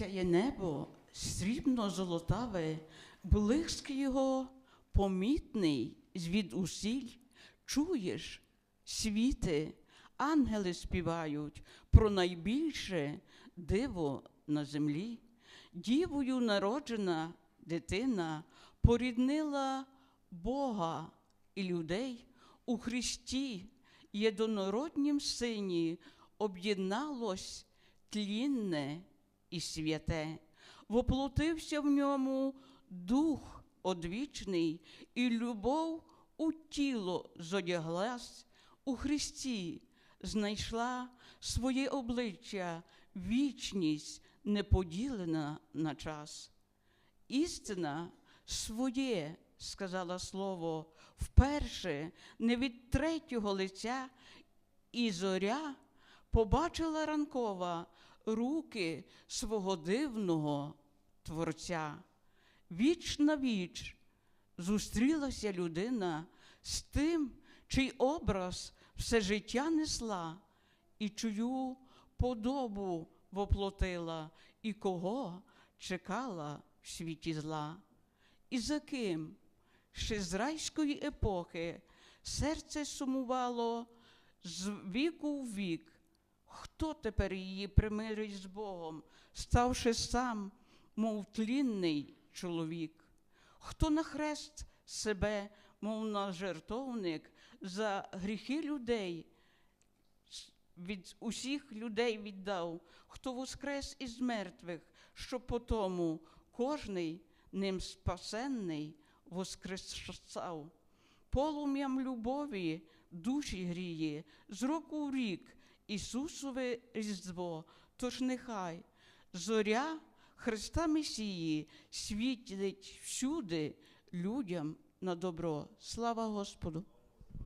Сяє небо, срібно золотаве, блиск його помітний звід усіль. Чуєш, світи, ангели співають про найбільше диво на землі. Дівою народжена дитина поріднила Бога і людей у Христі, єдинороднім сині, об'єдналось тлінне і святе, воплотився в ньому дух одвічний, і любов у тіло зодяглась, у Христі знайшла своє обличчя, вічність неподілена на час. Істина своє, сказала слово, вперше не від третього лиця, і зоря побачила ранкова руки свого дивного Творця. Віч на віч зустрілася людина з тим, чий образ все життя несла, і чию подобу воплотила, і кого чекала в світі зла. І за ким ще з райської епохи серце сумувало з віку в вік, хто тепер її примирить з Богом, ставши сам, мов тлінний чоловік? Хто на хрест себе, мов на жертовник, за гріхи людей від усіх людей віддав, хто воскрес із мертвих, що потому кожний ним спасенний воскресав. Полум'ям любові душі гріє, з року в рік Ісусове Різдво, тож нехай зоря Христа Месії світить всюди людям на добро. Слава Господу!